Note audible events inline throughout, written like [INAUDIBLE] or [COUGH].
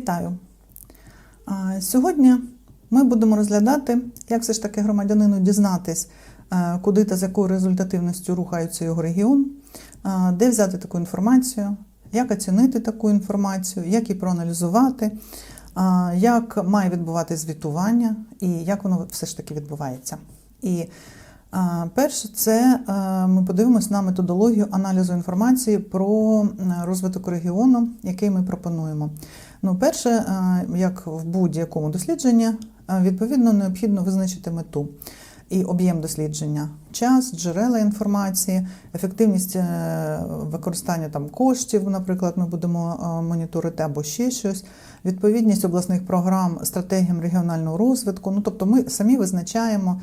Вітаю! Сьогодні ми будемо розглядати, як все ж таки громадянину дізнатись, е, куди та з якою результативністю рухається його регіон, де взяти таку інформацію, як оцінити таку інформацію, як її проаналізувати, як має відбуватись звітування і як воно все ж таки відбувається. І Перше, це е, ми подивимось на методологію аналізу інформації про розвиток регіону, який ми пропонуємо. Ну, перше, е, як в будь-якому дослідженні, е, відповідно необхідно визначити мету і об'єм дослідження, час, джерела інформації, ефективність використання там коштів, наприклад, ми будемо моніторити або ще щось, відповідність обласних програм стратегіям регіонального розвитку. Ну, тобто ми самі визначаємо,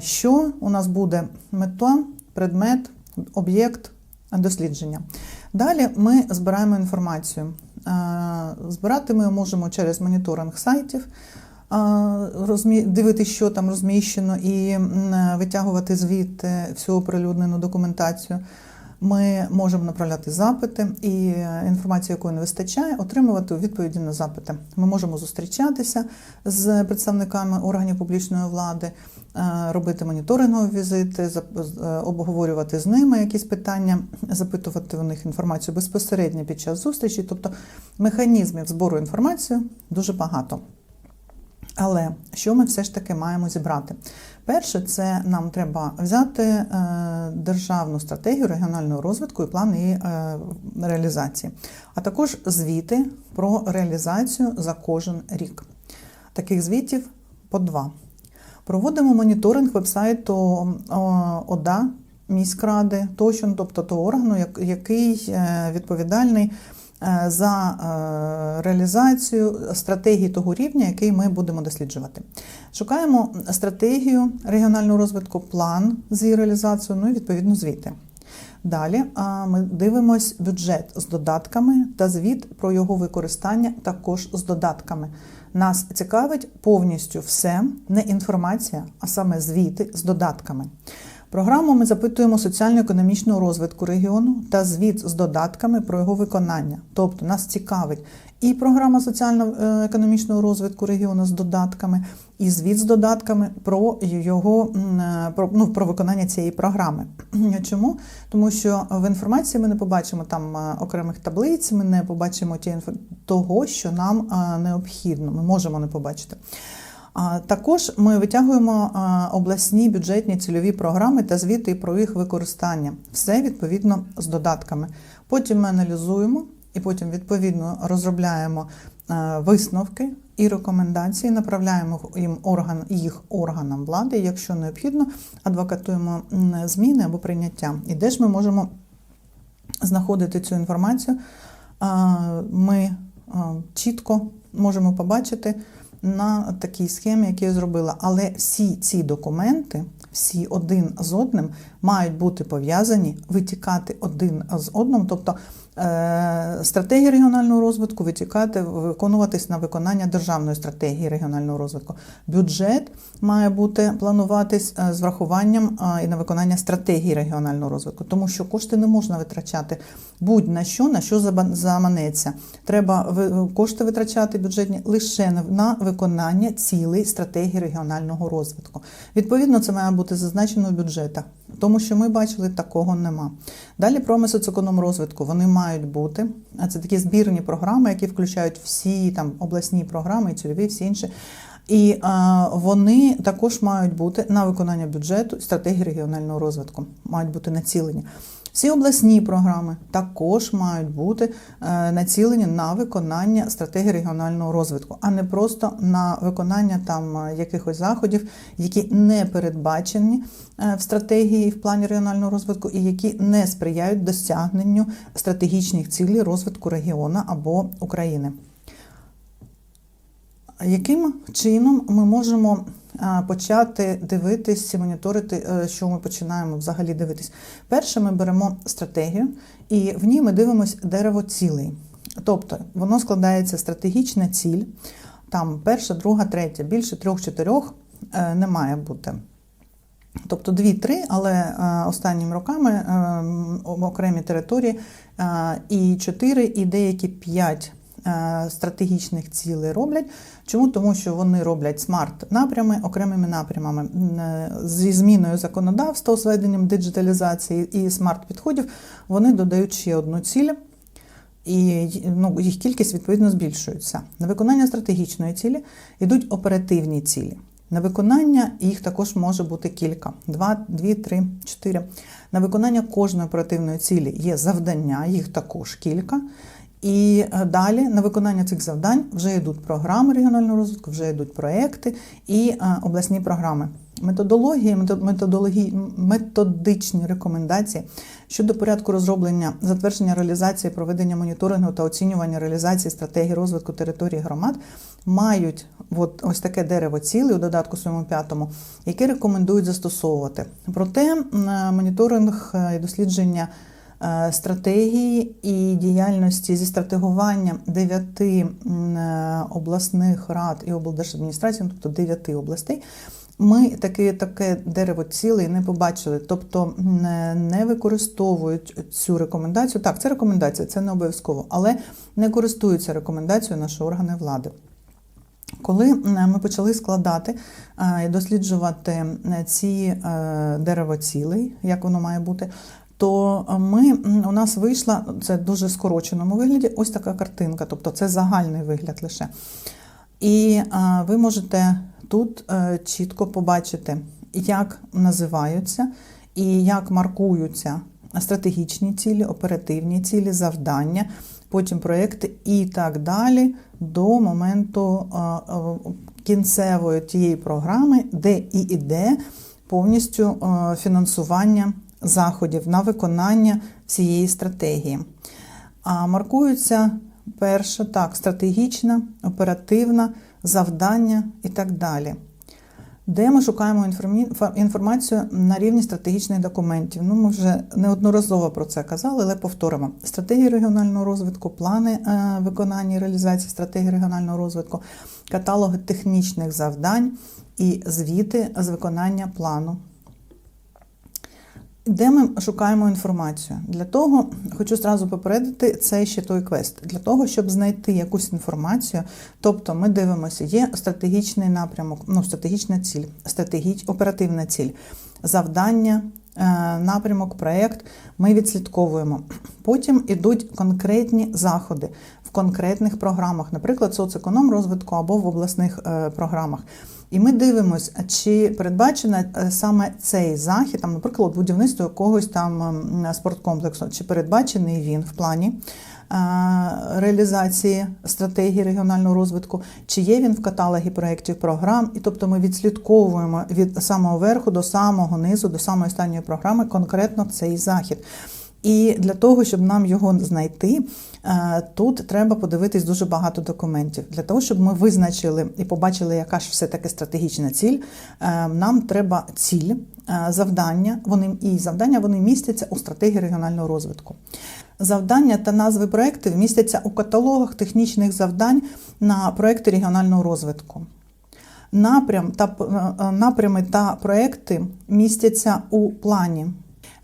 що у нас буде мета, предмет, об'єкт дослідження. Далі ми збираємо інформацію. Е, Збирати ми можемо через моніторинг сайтів, е, дивитися, що там розміщено, і витягувати звідти всю оприлюднену документацію. Ми можемо направляти запити і е, інформацію, якої не вистачає, отримувати відповіді на запити. Ми можемо зустрічатися з представниками органів публічної влади, е, робити моніторингові візити, е, обговорювати з ними якісь питання, запитувати у них інформацію безпосередньо під час зустрічі. Тобто механізмів збору інформації дуже багато. Але що ми все ж таки маємо зібрати? Перше, це нам треба взяти е, державну стратегію регіонального розвитку і план її е, реалізації, а також звіти про реалізацію за кожен рік. Таких звітів по два. Проводимо моніторинг вебсайту ОДА міськради, тощо, тобто того органу, який е, відповідальний е, за е, реалізацію стратегії того рівня, який ми будемо досліджувати. Шукаємо стратегію регіонального розвитку, план з її реалізацією, ну і відповідно звіти. Далі ми дивимось бюджет з додатками та звіт про його використання також з додатками. Нас цікавить повністю все, не інформація, а саме звіти з додатками. Програму ми запитуємо соціально-економічного розвитку регіону та звіт з додатками про його виконання. Тобто нас цікавить і програма соціально-економічного розвитку регіону з додатками, і звіт з додатками про його е, про, ну, про виконання цієї програми. [CLEARS THROAT] Чому? Тому що в інформації ми не побачимо там е, окремих таблиць, ми не побачимо того, що нам е, необхідно. Ми можемо не побачити. Також ми витягуємо обласні бюджетні цільові програми та звіти про їх використання. Все відповідно з додатками. Потім ми аналізуємо і потім відповідно розробляємо висновки і рекомендації, направляємо їм орган їх органам влади, якщо необхідно, адвокатуємо зміни або прийняття. І де ж ми можемо знаходити цю інформацію? Ми чітко можемо побачити на такій схемі, яку я зробила. Але всі ці документи, всі один з одним, мають бути пов'язані, витікати один з одним. Тобто е, стратегія регіонального розвитку витікати, виконуватись на виконання державної стратегії регіонального розвитку. Бюджет має бути плануватись е, з врахуванням е, і на виконання стратегії регіонального розвитку, тому що кошти не можна витрачати будь-на що, на що заманеться. Треба кошти витрачати бюджетні лише на- на виконання цілей стратегії регіонального розвитку. Відповідно, це має бути зазначено в бюджетах, тому що ми бачили, такого нема. Далі про соцекономрозвитку вони мають бути. А це такі збірні програми, які включають всі там обласні програми, і цільові, всі інші. І е, вони також мають бути на виконання бюджету стратегії регіонального розвитку, мають бути націлені. Всі обласні програми також мають бути е, націлені на виконання стратегії регіонального розвитку, а не просто на виконання там е, якихось заходів, які не передбачені е, в стратегії в плані регіонального розвитку, і які не сприяють досягненню стратегічних цілей розвитку регіону або України. Яким чином ми можемо почати дивитись, моніторити, е, що ми починаємо взагалі дивитись? Перше, ми беремо стратегію, і в ній ми дивимося дерево цілей. Тобто воно складається стратегічна ціль, там перша, друга, третя, більше трьох-чотирьох е, не має бути. Тобто дві-три, але е, останніми роками окремі території і чотири, і деякі п'ять стратегічних цілей роблять. Чому? Тому що вони роблять смарт-напрями окремими напрямами е, зі зміною законодавства, з введенням диджиталізації і смарт-підходів. Вони додають ще одну ціль. І ну, їх кількість відповідно збільшується. На виконання стратегічної цілі йдуть оперативні цілі. На виконання їх також може бути кілька: два, дві, три, чотири. На виконання кожної оперативної цілі є завдання, їх також кілька. І е, далі на виконання цих завдань вже йдуть програми регіонального розвитку, вже йдуть проекти і е, обласні програми. Методології, метод- методології, методичні рекомендації щодо порядку розроблення, затвердження реалізації, проведення моніторингу та оцінювання реалізації стратегії розвитку території громад мають от, ось таке дерево цілей у додатку своєму п'ятому, яке рекомендують застосовувати. Проте м, моніторинг е, і дослідження е, стратегії і діяльності зі стратегування дев'яти е, обласних рад і облдержадміністрацій, ну, тобто дев'яти областей. Ми таке, таке дерево цілей не побачили, тобто не, не використовують цю рекомендацію. Так, це рекомендація, це не обов'язково, але не користуються рекомендацією наші органи влади. Коли е, ми почали складати е, і досліджувати е, ці е, дерево цілей, як воно має бути, то ми, у нас вийшла це в дуже скороченому вигляді, ось така картинка, тобто це загальний вигляд лише. І ви можете тут е, чітко побачити, як називаються і як маркуються стратегічні цілі, оперативні цілі, завдання, потім проекти і так далі до моменту кінцевої тієї програми, де і іде повністю фінансування заходів на виконання цієї стратегії. А маркуються перше так, стратегічна, оперативна, завдання і так далі. Де ми шукаємо інформацію на рівні стратегічних документів? Ну, ми вже неодноразово про це казали, але повторимо: стратегії регіонального розвитку, плани е, виконання і реалізації стратегії регіонального розвитку, каталоги технічних завдань і звіти з виконання плану де ми шукаємо інформацію? Для того хочу зразу попередити, це ще той квест. Для того, щоб знайти якусь інформацію, тобто ми дивимося, є стратегічний напрямок, ну, стратегічна ціль, стратегіч, оперативна ціль, завдання, е, напрямок, проєкт. Ми відслідковуємо. Потім ідуть конкретні заходи в конкретних програмах, наприклад, соцеконом розвитку або в обласних е, програмах. І ми дивимося, чи передбачено е, саме цей захід, там, наприклад, будівництво якогось там ем, спорткомплексу, чи передбачений він в плані е, реалізації стратегії регіонального розвитку, чи є він в каталогі проєктів програм, і тобто ми відслідковуємо від самого верху до самого низу, до самої останньої програми конкретно цей захід. І для того, щоб нам його знайти, е, тут треба подивитись дуже багато документів. Для того, щоб ми визначили і побачили, яка ж все-таки стратегічна ціль, е, нам треба ціль, е, завдання. Вони і завдання вони містяться у стратегії регіонального розвитку. Завдання та назви проєктів містяться у каталогах технічних завдань на проєкти регіонального розвитку. Напрям та напрями та проекти містяться у плані.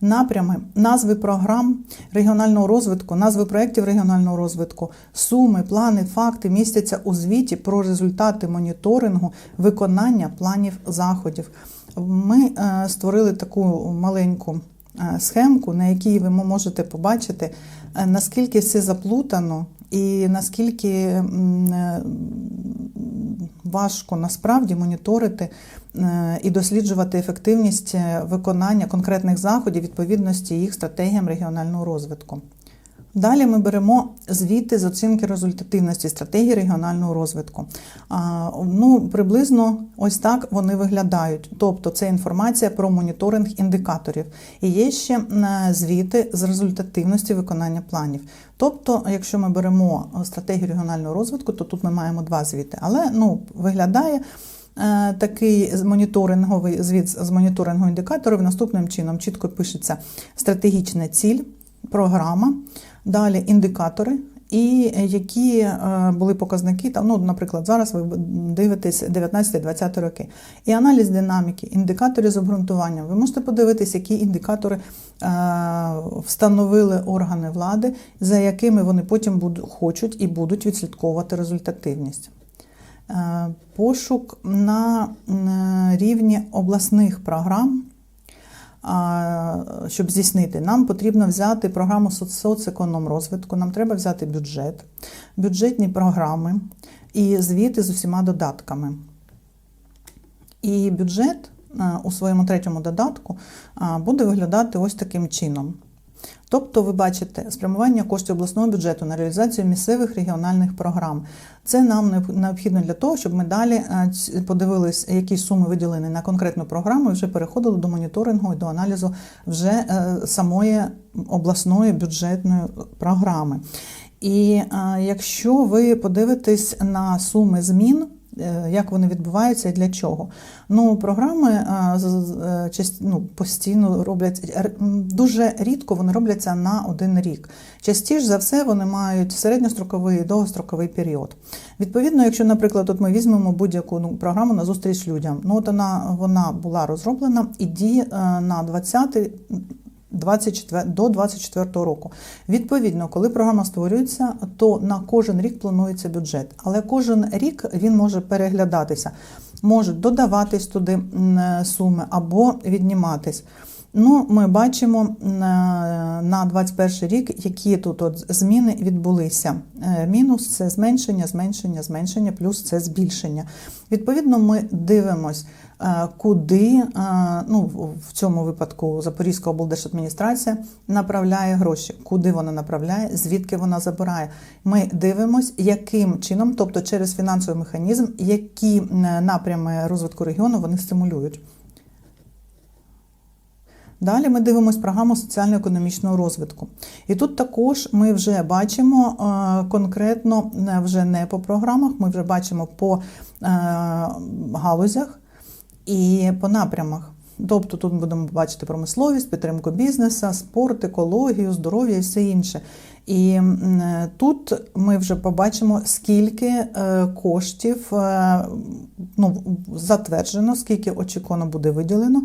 Напрями, назви програм регіонального розвитку, назви проєктів регіонального розвитку, суми, плани, факти містяться у звіті про результати моніторингу виконання планів заходів. Ми е, створили таку маленьку е, схемку, на якій ви можете побачити, е, наскільки все заплутано і наскільки е, важко насправді моніторити е, і досліджувати ефективність е, виконання конкретних заходів відповідності їх стратегіям регіонального розвитку. Далі ми беремо звіти з оцінки результативності стратегії регіонального розвитку. Ну, приблизно ось так вони виглядають. Тобто це інформація про моніторинг індикаторів. І є ще звіти з результативності виконання планів. Тобто, якщо ми беремо стратегію регіонального розвитку, то тут ми маємо два звіти. Але ну, виглядає. е, Такий моніторинговий звіт з моніторингу індикаторів наступним чином чітко пишеться стратегічна ціль, програма, далі індикатори і які е, були показники, там, ну, наприклад, зараз ви дивитесь 19-20 роки. І аналіз динаміки, індикатори з обґрунтування. Ви можете подивитись, які індикатори е, встановили органи влади, за якими вони потім будуть, хочуть і будуть відслідковувати результативність. Е, Пошук на рівні обласних програм. Щоб здійснити, нам потрібно взяти програму соц- соцекономрозвитку, нам треба взяти бюджет, бюджетні програми і звіти з усіма додатками. І бюджет е, у своєму третьому додатку буде виглядати ось таким чином. Тобто, ви бачите спрямування коштів обласного бюджету на реалізацію місцевих регіональних програм. Це нам необхідно для того, щоб ми далі е, подивились, які суми виділені на конкретну програму, і вже переходили до моніторингу і до аналізу вже е, самої обласної бюджетної програми. І е, якщо ви подивитесь на суми змін, як вони відбуваються і для чого? Ну, програми е, е, ну, постійно роблять дуже рідко вони робляться на один рік. Частіше за все вони мають середньостроковий і довгостроковий період. Відповідно, якщо, наприклад, от ми візьмемо будь-яку ну, програму на зустріч людям, ну от вона, вона була розроблена і діє е, на 20 24, до 24 року. Відповідно, коли програма створюється, то на кожен рік планується бюджет. Але кожен рік він може переглядатися, можуть додаватись туди суми або відніматись. Ну, ми бачимо е, на 21 рік, які тут от зміни відбулися. Е, Мінус це зменшення, зменшення, зменшення, плюс це збільшення. Відповідно, ми дивимось, куди е, ну, в- цьому випадку Запорізька облдержадміністрація направляє гроші, куди вона направляє, звідки вона забирає. Ми дивимось, яким чином, тобто через фінансовий механізм, які е, напрями розвитку регіону вони стимулюють. Далі ми дивимося програму соціально-економічного розвитку. І тут також ми вже бачимо е, конкретно е, вже не по програмах, ми вже бачимо по е, галузях і по напрямах. Тобто тут будемо бачити промисловість, підтримку бізнесу, спорт, екологію, здоров'я і все інше. І е, тут ми вже побачимо, скільки е, коштів е, ну, затверджено, скільки очікувано буде виділено.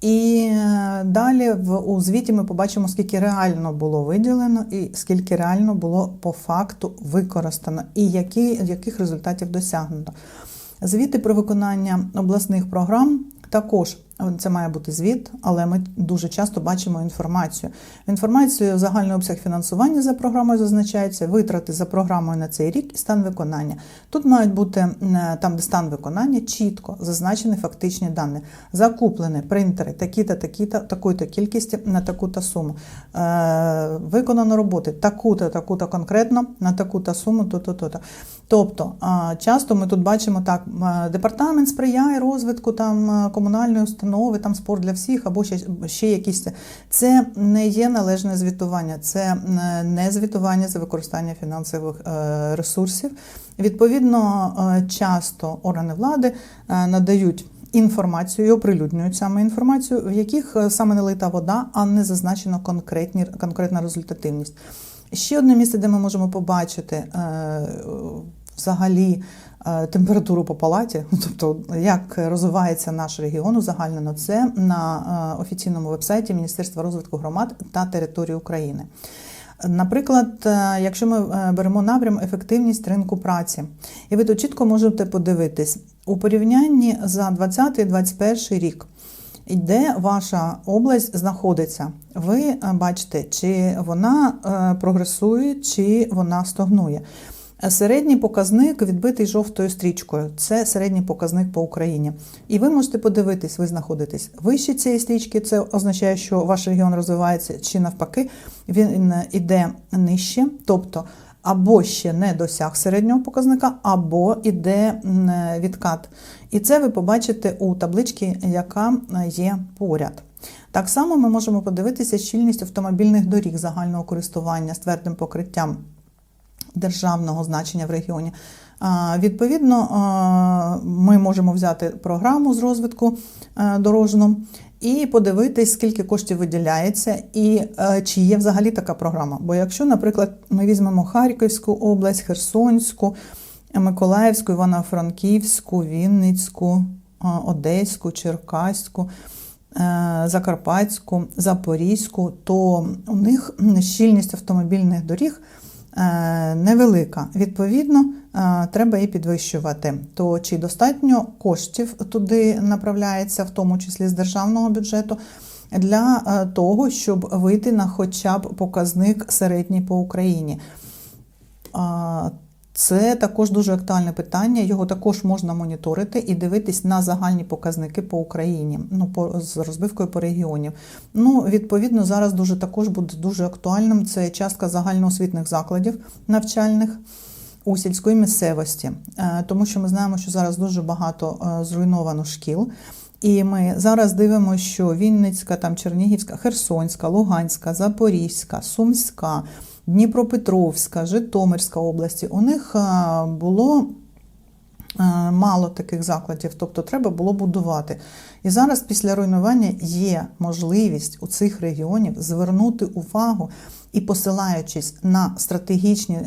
І далі в у звіті ми побачимо, скільки реально було виділено, і скільки реально було по факту використано, і які, яких результатів досягнуто. Звіти про виконання обласних програм також це має бути звіт, але ми дуже часто бачимо інформацію. Інформацію загальний обсяг фінансування за програмою зазначається, витрати за програмою на цей рік і стан виконання. Тут мають бути е, там, де стан виконання, чітко зазначені фактичні дані. Закуплені принтери такі-то, такі-то, такої-то кількості на таку-то суму. Е, виконано роботи таку-то, таку-то конкретно на таку-то суму, то-то, то-то. Тобто, часто ми тут бачимо так: е, департамент сприяє розвитку там е, комунальної установи, там спорт для всіх, або ще, ще якісь. Це не є належне звітування, це е, не звітування за використання фінансових ресурсів. Відповідно, часто органи влади надають. Інформацію і оприлюднюють саме інформацію, в яких саме не лита вода, а не конкретні, конкретна результативність. Ще одне місце, де ми можемо побачити взагалі е, температуру по палаті, тобто як розвивається наш регіон узагальнено, це на е, офіційному вебсайті Міністерства розвитку громад та території України. Наприклад, е, якщо ми беремо напрям ефективність ринку праці, і ви тут чітко можете подивитись у порівнянні за 2020-2021 рік. Де ваша область знаходиться? Ви бачите, чи вона прогресує, чи вона стогнує. Середній показник відбитий жовтою стрічкою. Це середній показник по Україні. І ви можете подивитись, ви знаходитесь вище цієї стрічки. Це означає, що ваш регіон розвивається, чи навпаки, він іде нижче, тобто або ще не досяг середнього показника, або іде відкат. І це ви побачите у табличці, яка є поряд. Так само ми можемо подивитися щільність автомобільних доріг загального користування з твердим покриттям державного значення в регіоні. Відповідно, ми можемо взяти програму з розвитку е, дорожну і подивитись, скільки коштів виділяється, і е, чи є взагалі така програма. Бо якщо, наприклад, ми візьмемо Харківську область, Херсонську, Миколаївську, Івано-Франківську, Вінницьку, Одеську, Черкаську. е, Закарпатську, Запорізьку, то у них щільність автомобільних доріг невелика. Відповідно, е, треба її підвищувати. То чи достатньо коштів туди направляється, в тому числі з державного бюджету, для е, того, щоб вийти на хоча б показник середній по Україні. Це також дуже актуальне питання. Його також можна моніторити і дивитись на загальні показники по Україні, ну по з розбивкою по регіонів. Ну, відповідно, зараз дуже також буде дуже актуальним. Це частка загальноосвітних закладів навчальних у сільської місцевості, Е, тому що ми знаємо, що зараз дуже багато е, зруйновано шкіл. І ми зараз дивимося, що Вінницька, там Чернігівська, Херсонська, Луганська, Запорізька, Сумська, Дніпропетровська, Житомирська області. У них було е, мало таких закладів, тобто треба було будувати. І зараз після руйнування є можливість у цих регіонів звернути увагу і посилаючись на стратегічні е,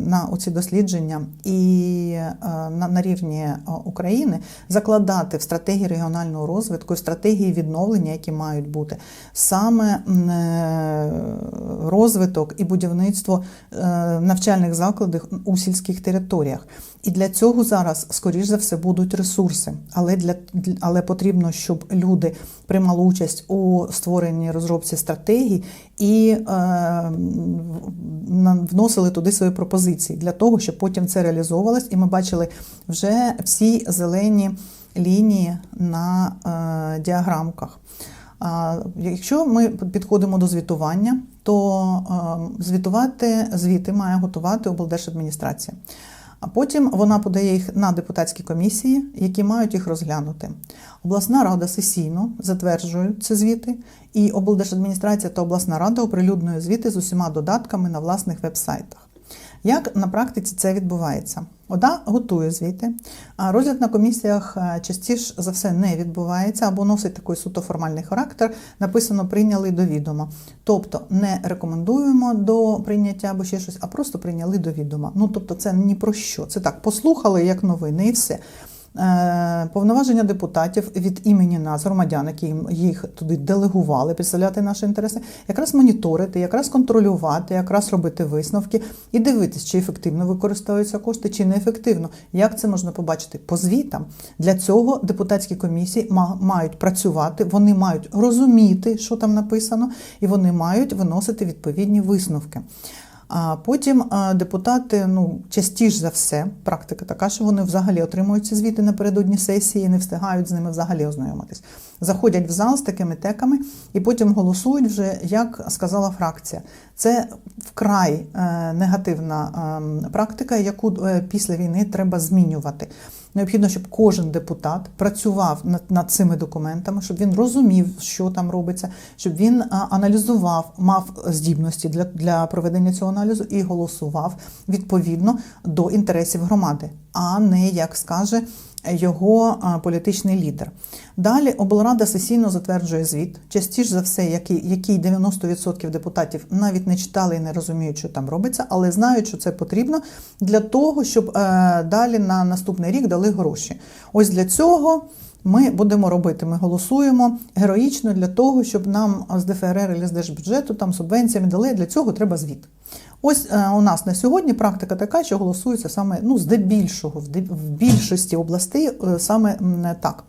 на оці дослідження і е, на, на рівні е, України закладати в стратегії регіонального розвитку, в стратегії відновлення, які мають бути саме розвиток і будівництво навчальних закладів у сільських територіях. І для цього зараз, скоріш за все, будуть ресурси. Але для але потрібно, щоб люди приймали участь у створенні розробці стратегій і е, вносили туди свої пропозиції для того, щоб потім це реалізовувалось, і ми бачили вже всі зелені лінії на е, діаграмках. Якщо ми підходимо до звітування, то е, звітувати звіти має готувати облдержадміністрація. А потім вона подає їх на депутатські комісії, які мають їх розглянути. Обласна рада сесійно затверджує ці звіти, і облдержадміністрація та обласна рада оприлюднює звіти з усіма додатками на власних веб-сайтах. Як на практиці це відбувається? ОДА готує звіти, розгляд на комісіях е, частіше за все не відбувається або носить такий суто формальний характер. Написано прийняли до відома. Тобто не рекомендуємо до прийняття або ще щось, а просто прийняли до відома. Ну тобто, це ні про що. Це так, послухали як новини і все. Е, Повноваження депутатів від імені нас, громадян, які їх туди делегували, представляти наші інтереси, якраз моніторити, якраз контролювати, якраз робити висновки і дивитись, чи ефективно використовуються кошти, чи неефективно. Як це можна побачити по звітам? Для цього депутатські комісії ма- мають працювати, вони мають розуміти, що там написано, і вони мають виносити відповідні висновки. А потім депутати, ну частіше за все, практика така, що вони взагалі отримують ці звіти напередодні сесії не встигають з ними взагалі ознайомитись. Заходять в зал з такими теками і потім голосують вже, як сказала фракція. Це вкрай е, негативна е, практика, яку е, після війни треба змінювати. Необхідно, щоб кожен депутат працював над, над цими документами, щоб він розумів, що там робиться, щоб він аналізував, мав здібності для, для проведення цього аналізу і голосував відповідно до інтересів громади, а не як скаже його політичний лідер. Далі облрада сесійно затверджує звіт. Частіше за все, який, який 90% депутатів навіть не читали і не розуміють, що там робиться, але знають, що це потрібно для того, щоб е, далі на наступний рік дали гроші. Ось для цього. Ми будемо робити, ми голосуємо героїчно для того, щоб нам з ДФРР і з держбюджету там субвенціями дали. Для цього треба звіт. Ось е, у нас на сьогодні практика така, що голосується саме ну, здебільшого, в більшості областей е, саме так.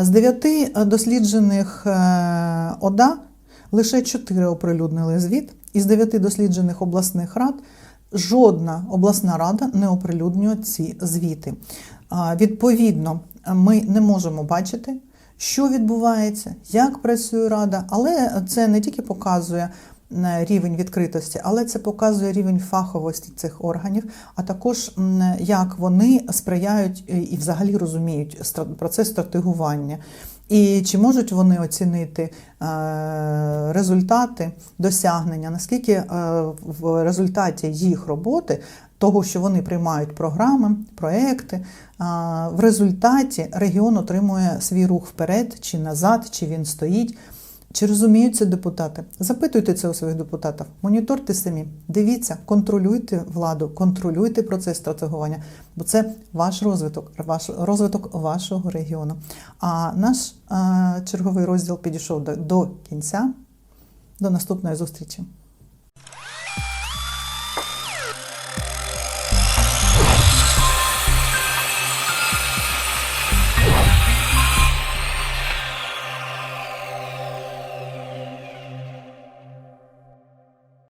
З дев'яти досліджених е, ОДА лише чотири оприлюднили звіт. Із дев'яти досліджених обласних рад жодна обласна рада не оприлюднює ці звіти. Відповідно, ми не можемо бачити, що відбувається, як працює рада, але це не тільки показує е, рівень відкритості, але це показує рівень фаховості цих органів, а також як вони сприяють е, і взагалі розуміють процес стратегування. І чи можуть вони оцінити е, результати досягнення, наскільки в результаті їх роботи того, що вони приймають програми, проекти. В результаті регіон отримує свій рух вперед чи назад, чи він стоїть. Чи розуміють це депутати? Запитуйте це у своїх депутатів, моніторте самі, дивіться, контролюйте владу, контролюйте процес стратегування, бо це ваш розвиток, ваш розвиток вашого регіону. А наш черговий розділ підійшов до кінця. До наступної зустрічі.